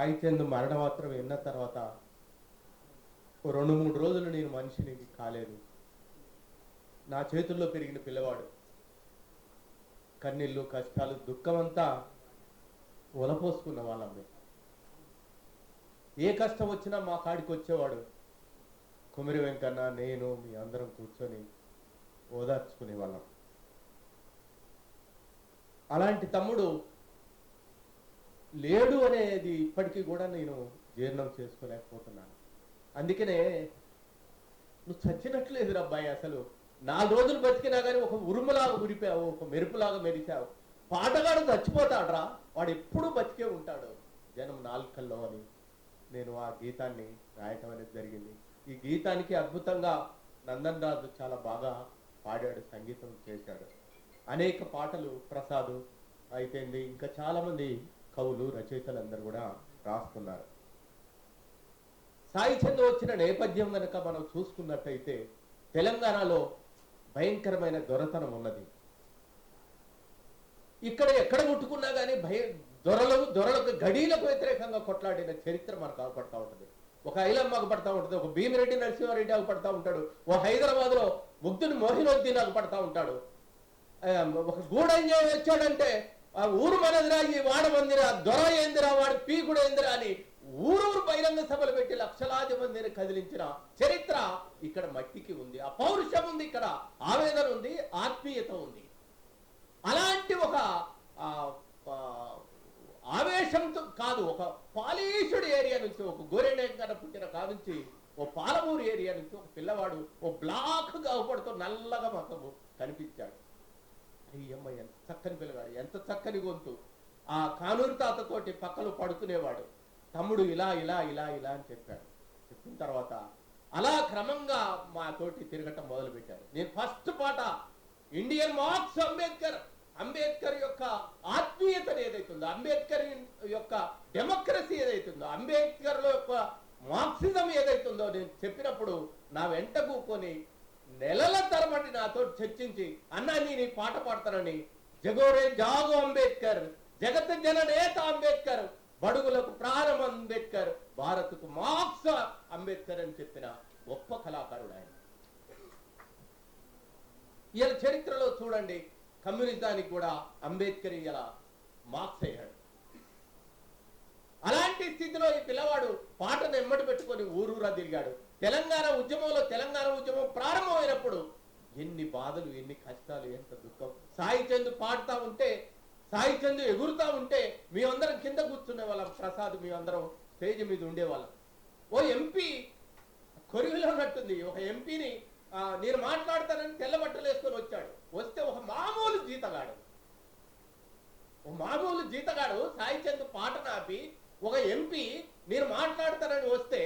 సాయి చంద్ మరణమాత్రం విన్న తర్వాత రెండు మూడు రోజులు నేను మనిషిని కాలేదు నా చేతుల్లో పెరిగిన పిల్లవాడు. కన్నీళ్ళు కష్టాలు దుఃఖమంతా ఒలపోసుకున్న వాళ్ళం ఏ కష్టం వచ్చినా మా కాడికి వచ్చేవాడు. కుమిరి వెంకన్న నేను మీ అందరం కూర్చొని ఓదార్చుకునే వాళ్ళం. అలాంటి తమ్ముడు లేడు అనేది ఇప్పటికీ కూడా నేను జీర్ణం చేసుకోలేకపోతున్నాను. అందుకనే నువ్వు చచ్చినట్లేదు అబ్బాయి అసలు. నాలుగు రోజులు బతికినా కానీ ఒక ఉరుములాగా ఉరిపావు ఒక మెరుపులాగా మెరిచావు పాటగాడు చచ్చిపోతాడ్రా. వాడు ఎప్పుడూ బతికే ఉంటాడు. జనం నాలుకల్లో అని నేను ఆ గీతాన్ని రాయటం అనేది జరిగింది. ఈ గీతానికి అద్భుతంగా నందన్ రాజు చాలా బాగా పాడాడు సంగీతం చేశాడు. అనేక పాటలు ప్రసాద్ అయిపోయింది ఇంకా చాలామంది కవులు రచయితలు కూడా రాస్తున్నారు. సాయి వచ్చిన నేపథ్యం కనుక మనం చూసుకున్నట్టయితే తెలంగాణలో భయంకరమైన దొరతనం ఉన్నది. ఇక్కడ ఎక్కడ ముట్టుకున్నా కానీ భయ దొరలకు దొరలకు గడీలకు వ్యతిరేకంగా కొట్లాడిన చరిత్ర మనకు అవపడతా ఉంటుంది. ఒక ఐలమ్మ పడతా ఉంటుంది ఒక భీమిరెడ్డి నరసింహారెడ్డి పడతా ఉంటాడు ఓ హైదరాబాద్లో ముగ్ధుని మోహినోద్దీన్ అగపడతా ఉంటాడు. ఒక ఒక గూడంజే వచ్చాడంటే ఆ ఊరు మనదిరా ఈ వాడ మందిరా దొర ఏందిరా వాడి పీకుడు ఏందిరా అని ఊరూరు బహిరంగ సభలు పెట్టి లక్షలాది మందిని కదిలించిన చరిత్ర ఇక్కడ మట్టికి ఉంది. ఆ పౌరుషం ఉంది ఇక్కడ ఆవేదన ఉంది ఆత్మీయత ఉంది. అలాంటి ఒక ఆ, ఆవేశంతో కాదు ఒక పాలీషుడ్ ఏరియా నుంచి ఒక గోరెండ పుట్టిన కాదు నుంచి ఓ పాలమూరు ఏరియా నుంచి ఒక పిల్లవాడు ఓ బ్లాక్గా నల్లగా మాకు కనిపించాడు. అయ్యమ్మ ఎంత చక్కని పిల్లగాడు. ఎంత చక్కని గొంతు. ఆ కానూరు తాతతోటి పక్కలు పడుకునేవాడు. తమ్ముడు ఇలా ఇలా ఇలా ఇలా అని చెప్పాడు. చెప్పిన తర్వాత అలా క్రమంగా మా తోటి తిరగటం మొదలు పెట్టారు నేను ఫస్ట్ పాట ఇండియన్ మార్క్స్ అంబేద్కర్ అంబేద్కర్ యొక్క ఆత్మీయతను ఏదైతుందో అంబేద్కర్ యొక్క డెమోక్రసీ ఏదైతుందో అంబేద్కర్ యొక్క మార్క్సిజం ఏదైతుందో నేను చెప్పినప్పుడు నా వెంట కూకొని నెలల తరబడి నాతో చర్చించి అన్నా నేను పాట పాడతానని జగోరే జాగో అంబేద్కర్ జగత్ జననేత అంబేద్కర్ బడుగులకు ప్రారంభ అంబేద్కర్ భారత్కు మార్క్స్ అంబేద్కర్ అని చెప్పిన గొప్ప కళాకారుడు ఆయన. ఇలా చరిత్రలో చూడండి కమ్యూనిజానికి కూడా అంబేద్కర్ ఇలా మార్క్స్ అయ్యాడు. అలాంటి స్థితిలో ఈ పిల్లవాడు పాటను ఎమ్మటి పెట్టుకొని ఊరూరా తిరిగాడు. తెలంగాణ ఉద్యమంలో తెలంగాణ ఉద్యమం ప్రారంభమైనప్పుడు ఎన్ని బాధలు ఎన్ని కష్టాలు ఎంత దుఃఖం. సాయి చందు పాడుతా ఉంటే సాయి చందు ఎగురుతా ఉంటే మీ అందరం కింద కూర్చునే వాళ్ళం. ప్రసాద్ మీ అందరం స్టేజ్ మీద ఉండేవాళ్ళం ఓ ఎంపీ కొరివిలో ఉన్నట్టుంది. ఒక ఎంపీని నేను మాట్లాడతానని తెల్లబట్టలు వేసుకొని వచ్చాడు. వస్తే ఒక మామూలు జీతగాడు. ఒక మామూలు జీతగాడు సాయి చంద్ పాట నాపి ఒక ఎంపీ నేను మాట్లాడతానని వస్తే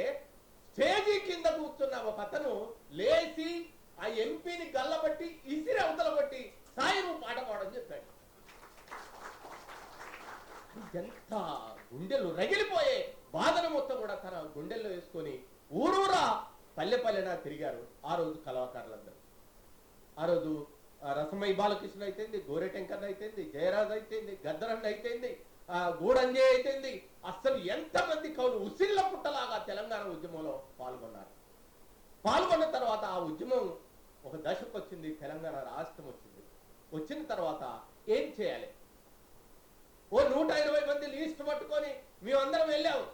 స్టేజీ కింద కూర్చున్న ఒక అతను లేచి ఆ ఎంపీని గల్లబట్టి ఇసిరి అవతల బట్టి సాయి పాట పాడని చెప్పాడు. ఎంత గుండెలు రగిలిపోయే బాధను మొత్తం కూడా తన గుండెల్లో వేసుకొని ఊరూరా పల్లె పల్లెనా తిరిగారు ఆ రోజు కళాకారులందరూ. ఆ రోజు రసమై రసమయ్య బాలకృష్ణ అయితేంది గోరెటెంకర్ అయితేంది జయరాజ్ అయితేంది గద్దరన్న అయితేంది ఆ గూడంజే అయితేంది. అసలు ఎంతమంది కవులు ఉసిళ్ళ పుట్టలాగా తెలంగాణ ఉద్యమంలో పాల్గొన్నారు. పాల్గొన్న తర్వాత ఆ ఉద్యమం ఒక దశకు వచ్చింది తెలంగాణ రాష్ట్రం వచ్చింది. వచ్చిన తర్వాత ఏం చేయాలి? ఓ నూట ఇరవై మంది లీస్ట్ పట్టుకొని మేమందరం వెళ్ళాము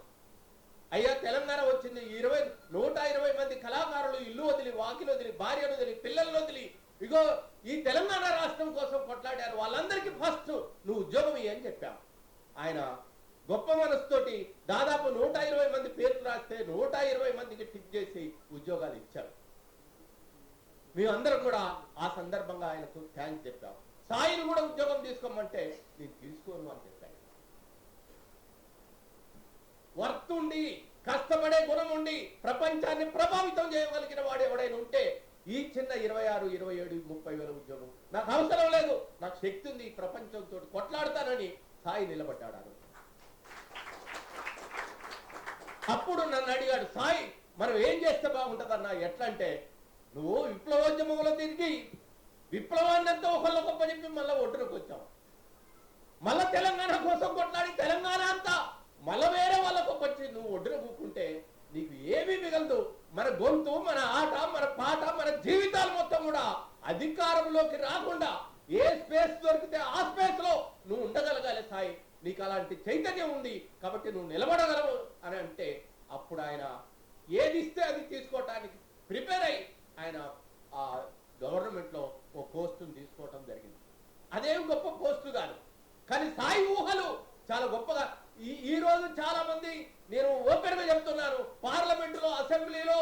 అయ్యా తెలంగాణ వచ్చింది. ఇరవై నూట ఇరవై మంది కళాకారులు ఇల్లు వదిలి వాకిలు వదిలి భార్యను వదిలి పిల్లలను వదిలి ఇగో ఈ తెలంగాణ రాష్ట్రం కోసం కొట్లాడారు. వాళ్ళందరికీ ఫస్ట్ నువ్వు ఉద్యోగం ఇయ్యని చెప్పావు ఆయన గొప్ప మనసుతోటి దాదాపు నూట ఇరవై మంది పేర్లు రాస్తే నూట ఇరవై మందికి టిక్ చేసి ఉద్యోగాలు ఇచ్చారు మేమందరం కూడా ఆ సందర్భంగా ఆయనకు థ్యాంక్స్ చెప్పాం. సాయిని కూడా ఉద్యోగం తీసుకోమంటే నేను తీసుకోను అని చెప్పాను వర్త్ ఉండి కష్టపడే గుణం ఉండి ప్రపంచాన్ని ప్రభావితం చేయగలిగిన వాడు ఎవడైనా ఉంటే ఈ చిన్న ఇరవై ఆరు ఇరవై ఏడు ముప్పై వేల ఉద్యోగం నాకు అవసరం లేదు. నాకు శక్తి ఉంది ప్రపంచంతో కొట్లాడతానని సాయి నిలబడ్డాడు ఆ రోజు. అప్పుడు నన్ను అడిగాడు సాయి మనం ఏం చేస్తే బాగుంటుందన్నా? ఎట్లా అంటే నువ్వు విప్లవోద్యమంలో తిరిగి విప్లవాన్నంతా ఒకళ్ళు గొప్ప చెప్పి మళ్ళీ ఒడ్డునకు వచ్చావు. మళ్ళా తెలంగాణ కోసం కొట్లాడి తెలంగాణ అంతా మళ్ళా వేరే వాళ్ళకు వచ్చి నువ్వు ఒడ్డున కూకుంటే నీకు ఏమీ మిగలదు. మన గొంతు మన ఆట మన పాట మన జీవితాలు మొత్తం కూడా అధికారంలోకి రాకుండా ఏ స్పేస్ దొరికితే ఆ స్పేస్లో నువ్వు ఉండగలగాలి సాయి నీకు అలాంటి చైతన్యం ఉంది కాబట్టి నువ్వు నిలబడగలవు అని అంటే అప్పుడు ఆయన ఏది ఇస్తే అది తీసుకోవటానికి ప్రిపేర్ అయ్యి ఆయన ఆ గవర్నమెంట్లో ఓ పోస్టును తీసుకోవటం జరిగింది. అదేం గొప్ప పోస్టు కాదు. కానీ సాయి ఊహలు చాలా గొప్పగా ఈ ఈ రోజు చాలా మంది నేను ఓపెన్గా చెప్తున్నాను పార్లమెంటులో అసెంబ్లీలో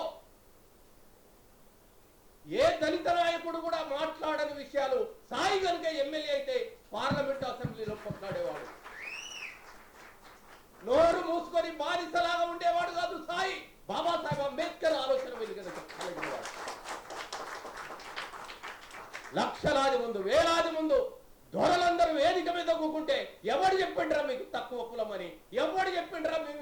ఏ దళిత నాయకుడు కూడా మాట్లాడని విషయాలు సాయి కనుక ఎమ్మెల్యే అయితే పార్లమెంట్ అసెంబ్లీలో మాట్లాడేవాడు నోరు మూసుకొని బానిసలాగా ఉండేవాడు కాదు సాయి. బాబాసాహెబ్ అంబేద్కర్ ఆలోచన లక్షలాది ముందు వేలాది ముందు దొరలందరూ వేదిక మీద కూకుంటే ఎవడు చెప్పిండ్రా మీకు తక్కువ కులమని? ఎవడు చెప్పిండ్రా మేము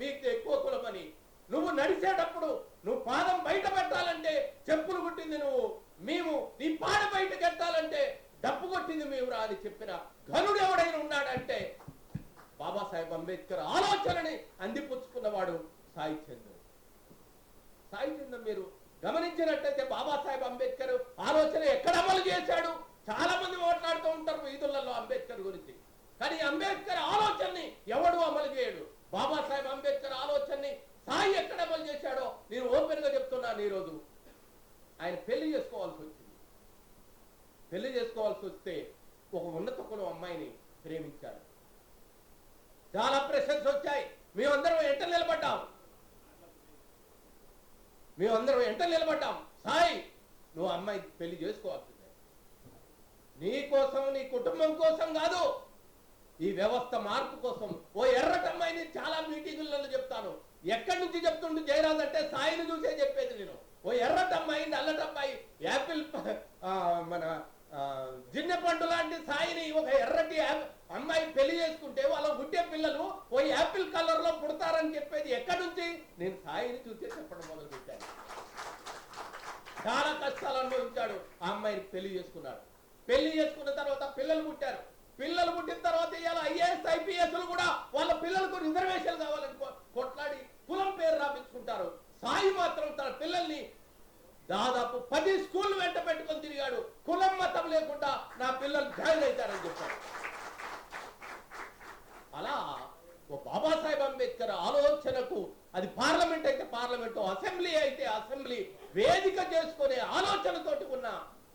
మీకు ఎక్కువ కులమని? నువ్వు నడిచేటప్పుడు నువ్వు పాదం బయట పెట్టాలంటే చెప్పులు కొట్టింది నువ్వు. మేము నీ పాడ బయట కట్టాలంటే డప్పు కొట్టింది మేము రా అని చెప్పిన ఘనుడు ఎవడైనా ఉన్నాడంటే బాబాసాహెబ్ అంబేద్కర్ ఆలోచనని అందిపుచ్చుకున్నవాడు సాయి చంద్ర. సాయి చంద్ర మీరు గమనించినట్టయితే బాబాసాహెబ్ అంబేద్కర్ ఆలోచన ఎక్కడ అమలు చేశాడు? చాలా మంది మాట్లాడుతూ ఉంటారు వీధులలో అంబేద్కర్ గురించి. కానీ అంబేద్కర్ ఆలోచనని ఎవడు అమలు చేయడు? బాబాసాహెబ్ అంబేద్కర్ ఆలోచనని సాయి ఎక్కడ అమలు చేశాడో నేను ఓపెన్గా చెప్తున్నాను ఈరోజు. ఆయన పెళ్ళి చేసుకోవాల్సి వచ్చింది. పెళ్ళి చేసుకోవాల్సి వస్తే ఒక ఉన్నత కులం అమ్మాయిని ప్రేమించాడు. చాలా ప్రెషర్స్ వచ్చాయి. మేమందరం ఎంట నిలబడ్డాం. మేమందరం ఎంట నిలబడ్డాం. సాయి నువ్వు అమ్మాయి పెళ్ళి చేసుకోవాల్సిందే. నీ కోసం నీ కుటుంబం కోసం కాదు ఈ వ్యవస్థ మార్పు కోసం. ఓ ఎర్రటి అమ్మాయిని చాలా మీటింగులలో చెప్తాను. ఎక్కడి నుంచి చెప్తుండు జయరాజ్ అంటే సాయిని చూసే చెప్పేది నేను. ఓ ఎర్రటి అమ్మాయి నల్లటి అమ్మాయి యాపిల్ ఆ, మన జిన్న పండు లాంటి సాయిని ఒక ఎర్రటి అమ్మాయి పెళ్ళి చేసుకుంటే వాళ్ళ గుడ్డే పిల్లలు ఓ యాపిల్ కలర్లో పుడతారని చెప్పేది ఎక్కడి నుంచి? నేను సాయిని చూసే చెప్పడం మొదలు పెట్టాను చాలా కష్టాలు అనుభవించాడు. ఆ అమ్మాయిని పెళ్ళి చేసుకున్నాడు. పెళ్ళి చేసుకున్న తర్వాత పిల్లలు పుట్టారు. పిల్లలు పుట్టిన తర్వాత ఇవాళ ఐఏఎస్ ఐపీఎస్లు కూడా వాళ్ళ పిల్లలకు రిజర్వేషన్ కావాలని కొట్లాడి కులం పేరు రాపించుకుంటారు. సాయి మాత్రం తన పిల్లల్ని దాదాపు పది స్కూల్ వెంట పెట్టుకొని తిరిగాడు. కులం మతం లేకుండా నా పిల్లలు జాయిన్ అవుతారని చెప్పాడు. అలా ఓ బాబాసాహెబ్ అంబేద్కర్ ఆలోచనకు అది పార్లమెంట్ అయితే పార్లమెంటు అసెంబ్లీ అయితే అసెంబ్లీ వేదిక చేసుకునే ఆలోచనతోటి ఉన్న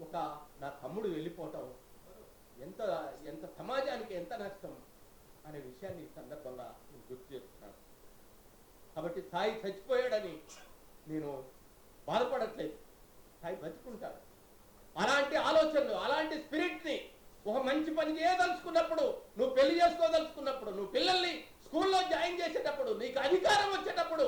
ఒక నా తమ్ముడు వెళ్ళిపోవటం ఎంత ఎంత సమాజానికి ఎంత నష్టం అనే విషయాన్ని ఈ సందర్భంగా నేను గుర్తు చేస్తున్నాను. కాబట్టి సాయి చచ్చిపోయాడని నేను బాధపడట్లేదు. సాయి బతుకుంటాడు అలాంటి ఆలోచనలు అలాంటి స్పిరిట్ని ఒక మంచి పని చేయదలుచుకున్నప్పుడు నువ్వు పెళ్ళి చేసుకోదలుచుకున్నప్పుడు నువ్వు పిల్లల్ని స్కూల్లో జాయిన్ చేసేటప్పుడు నీకు అధికారం వచ్చేటప్పుడు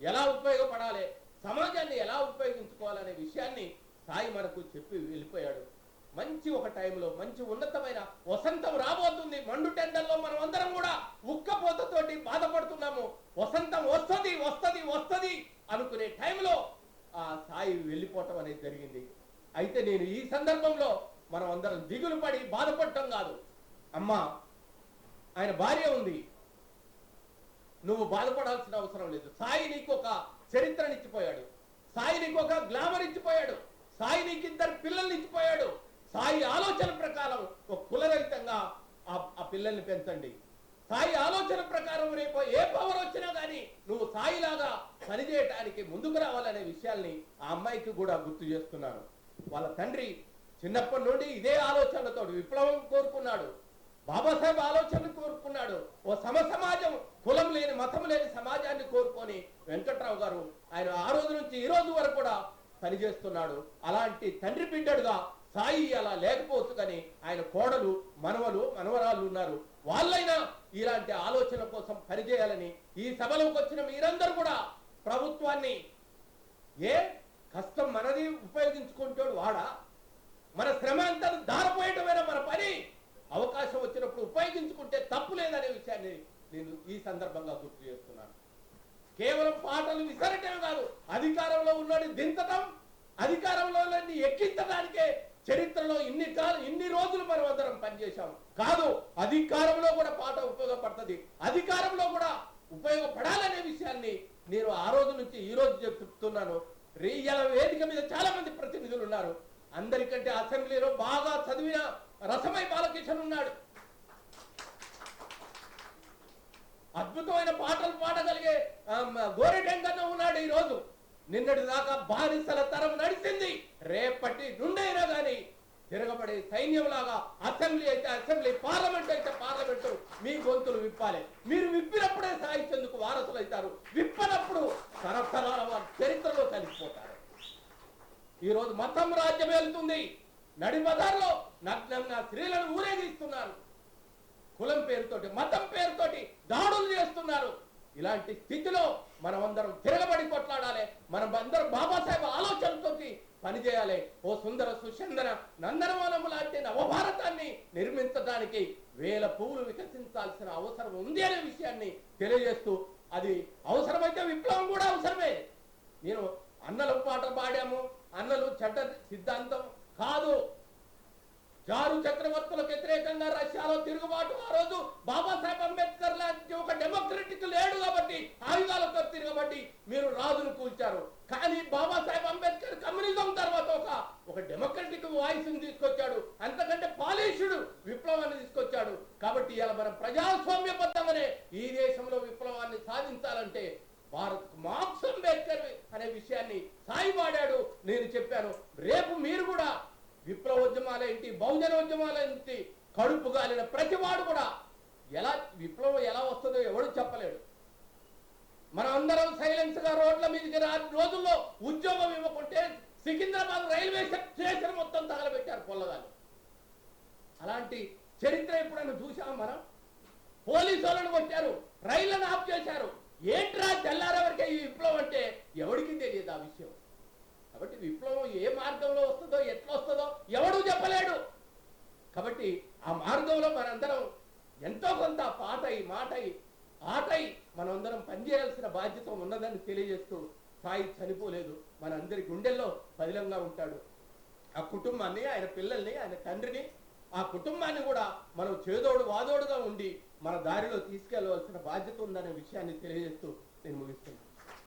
ఎలా ఉపయోగపడాలి సమాజాన్ని ఎలా ఉపయోగించుకోవాలనే విషయాన్ని సాయి మనకు చెప్పి వెళ్ళిపోయాడు. మంచి ఒక టైంలో మంచి ఉన్నతమైన వసంతం రాబోతుంది. మండు టెండర్లో మనం అందరం కూడా ఉక్కపోతతోటి బాధపడుతున్నాము. వసంతం వస్తుంది వస్తుంది వస్తది. అనుకునే టైంలో ఆ సాయి వెళ్ళిపోవటం అనేది జరిగింది. అయితే నేను ఈ సందర్భంలో మనం అందరం దిగులు పడి బాధపడటం కాదు. అమ్మా ఆయన భార్య ఉంది. నువ్వు బాధపడాల్సిన అవసరం లేదు. సాయి నీకు ఒక చరిత్రనిచ్చిపోయాడు. సాయి నీకు ఒక గ్లామర్ ఇచ్చిపోయాడు. సాయి నీకు ఇద్దరు పిల్లల్ని ఇచ్చిపోయాడు. సాయి ఆలోచన ప్రకారం ఒక కులరహితంగా ఆ ఆ పిల్లల్ని పెంచండి. సాయి ఆలోచన ప్రకారం రేపు ఏ పవర్ వచ్చినా కానీ నువ్వు సాయిలాగా పనిచేయటానికి ముందుకు రావాలనే విషయాల్ని ఆ అమ్మాయికి కూడా గుర్తు చేస్తున్నాను. వాళ్ళ తండ్రి చిన్నప్పటి నుండి ఇదే ఆలోచనతో విప్లవం కోరుకున్నాడు. బాబాసాహెబ్ ఆలోచనలు కోరుకున్నాడు. ఓ సమ సమాజం కులం లేని మతం లేని సమాజాన్ని కోరుకొని వెంకట్రావు గారు ఆయన ఆ రోజు నుంచి ఈ రోజు వరకు కూడా పనిచేస్తున్నాడు. అలాంటి తండ్రి బిడ్డడుగా సాయి అలా లేకపోవచ్చు కానీ ఆయన కోడలు మనవలు మనవరాళ్ళు ఉన్నారు. వాళ్ళైనా ఇలాంటి ఆలోచన కోసం పనిచేయాలని ఈ సభలోకి వచ్చిన మీరందరూ కూడా ప్రభుత్వాన్ని ఏ కష్టం మనది ఉపయోగించుకుంటాడు వాడా? మన శ్రమ అంతా దారిపోయటమైన మన పని? అవకాశం వచ్చినప్పుడు ఉపయోగించుకుంటే తప్పు లేదనే విషయాన్ని నేను ఈ సందర్భంగా గుర్తు చేస్తున్నాను. కేవలం పాటలు విసరటమే కాదు అధికారంలో ఉన్నోడి దించటం అధికారంలో ఎక్కించడానికే చరిత్రలో ఇన్ని కాలం ఇన్ని రోజులు మనమందరం అందరం కాదు అధికారంలో కూడా పాట ఉపయోగపడుతుంది. అధికారంలో కూడా ఉపయోగపడాలనే విషయాన్ని నేను ఆ రోజు నుంచి ఈ రోజు చెప్తున్నాను. రియల వేదిక మీద చాలా మంది ప్రతినిధులు ఉన్నారు. అందరికంటే అసెంబ్లీలో బాగా చదివిన రసమై బాలకిషన్ ఉన్నాడు. అద్భుతమైన పాటలు పాడగలిగే గోరెటెంకన్న ఉన్నాడు ఈ రోజు. నిన్నటి దాకా బానిసల తరం నడిచింది. రేపటి నుండైనా గాని తిరగబడే సైన్యంలాగా అసెంబ్లీ అయితే అసెంబ్లీ పార్లమెంట్ అయితే పార్లమెంట్ మీ గొంతులు విప్పాలి. మీరు విప్పినప్పుడే సాహిత్యందుకు వారసులు అవుతారు. విప్పనప్పుడు తరతరాల వారి చరిత్రలో కలిసిపోతారు ఈరోజు మతం రాజ్యం వెళ్తుంది. నడి నగ్నంగా స్త్రీలను ఊరేగిస్తున్నారు. కులం పేరుతోటి మతం పేరుతోటి దాడులు చేస్తున్నారు. ఇలాంటి స్థితిలో మనం అందరం తిరగబడి కొట్లాడాలి. మనం అందరం బాబాసాహెబ్ ఆలోచనతో పనిచేయాలి ఓ సుందర సుచందన నందనవనము లాంటి నవభారతాన్ని నిర్మించడానికి వేల పువ్వులు వికసించాల్సిన అవసరం ఉంది అనే విషయాన్ని తెలియజేస్తూ అది అవసరమైతే విప్లవం కూడా అవసరమే. నేను అన్నలు పాట పాడాము. అన్నలు చెడ్డ సిద్ధాంతం కాదు. చారు చక్రవర్తులకు వ్యతిరేకంగా రష్యాలో తిరుగుబాటు. ఆ రోజు బాబాసాహెబ్ అంబేద్కర్ లాంటి ఒక డెమోక్రటిక్ లేడు కాబట్టి ఆయుధాలతో తిరగబట్టి మీరు రాజును కూల్చారు. కానీ బాబాసాహెబ్ అంబేద్కర్ కమ్యూనిజం తర్వాత ఒక ఒక డెమోక్రటిక్ వాయిస్ తీసుకొచ్చాడు. అంతకంటే పాలిషుడు విప్లవాన్ని తీసుకొచ్చాడు. కాబట్టి ఇలా మనం ప్రజాస్వామ్యబద్ధమనే ఈ దేశంలో విప్లవాన్ని సాధించాలంటే భారత్ మార్క్స్ అంబేద్కర్ అనే విషయాన్ని సాయివాడాడు నేను చెప్పాను రేపు మీరు కూడా విప్లవోద్యమాలేంటి? బహుజనోద్యమాలేంటి? కడుపు గాలిన ప్రతివాడు కూడా ఎలా విప్లవం ఎలా వస్తుందో ఎవడు చెప్పలేడు. మనం అందరం సైలెన్స్గా రోడ్ల మీదకి రాని రోజుల్లో ఉద్యోగం ఇవ్వకుంటే సికింద్రాబాద్ రైల్వే స్టేషన్ మొత్తం తగలబెట్టారు పొల్లగాలు అలాంటి చరిత్ర ఎప్పుడైనా చూసాం మనం? పోలీసు వాళ్ళని కొట్టారు రైళ్ళను ఆఫ్ చేశారు. ఏంట్రా తెల్లారెవరికే ఈ విప్లవం అంటే ఎవరికి తెలియదు ఆ విషయం. కాబట్టి విప్లవం ఏ మార్గంలో వస్తుందో ఎట్లా వస్తుందో ఎవడూ చెప్పలేడు. కాబట్టి ఆ మార్గంలో మనందరం ఎంతో కొంత పాటై మాటై ఆటై మనందరం పనిచేయాల్సిన బాధ్యత ఉన్నదని తెలియజేస్తూ సాయి చనిపోలేదు. మనందరి గుండెల్లో పదిలంగా ఉంటాడు. ఆ కుటుంబాన్ని ఆయన పిల్లల్ని ఆయన తండ్రిని ఆ కుటుంబాన్ని కూడా మనం చేదోడు వాదోడుగా ఉండి మన దారిలో తీసుకెళ్ళవలసిన బాధ్యత ఉందనే విషయాన్ని తెలియజేస్తూ నేను ముగిస్తున్నాను.